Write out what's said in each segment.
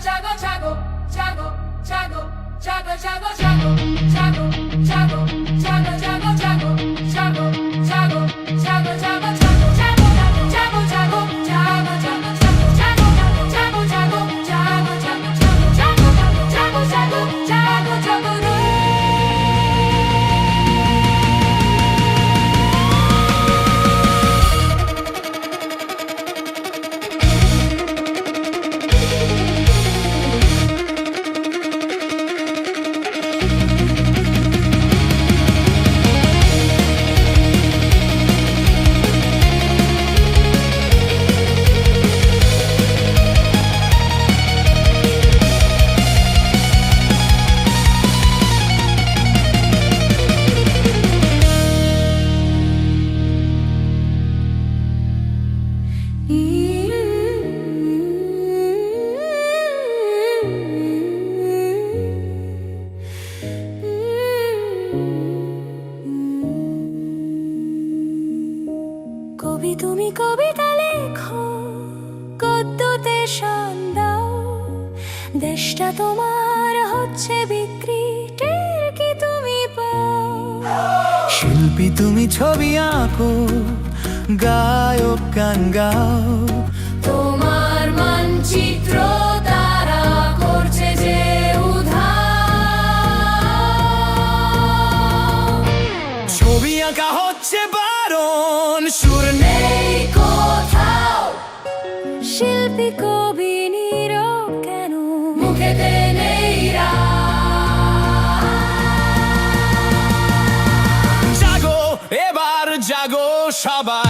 Chago, chago, chago, chago, chago, chago, chago, chago. তুমি কবিতা লেখো গদ্যতে শান দাও। দেশটা তোমার হচ্ছে বিক্রি কি তুমি পাও? শিল্পী তুমি ছবি আঁকো গায়ক গান গাও। তোমার মানচিত্র তারা করছে যে উধার ছবি আঁকা হচ্ছে বারণ সুর শিল্পী কবি নীরব কেন? মুখেতে নেই জাগো এবার জাগো সবাই।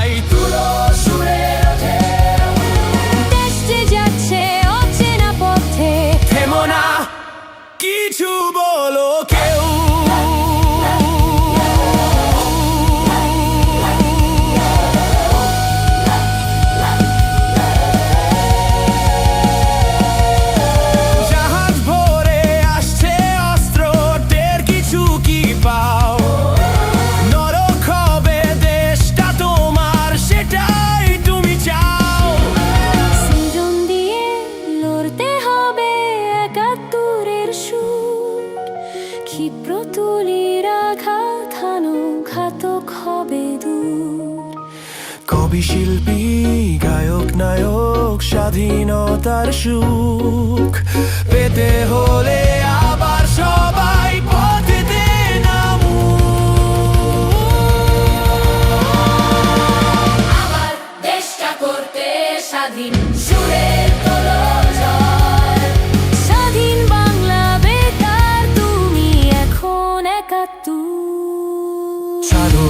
ক্ষিপ্র প্রতুলির আঘাত হানো ঘাতক হবে দূর। কবি শিল্পী গায়ক নায়ক স্বাধীনতার সুখ pasado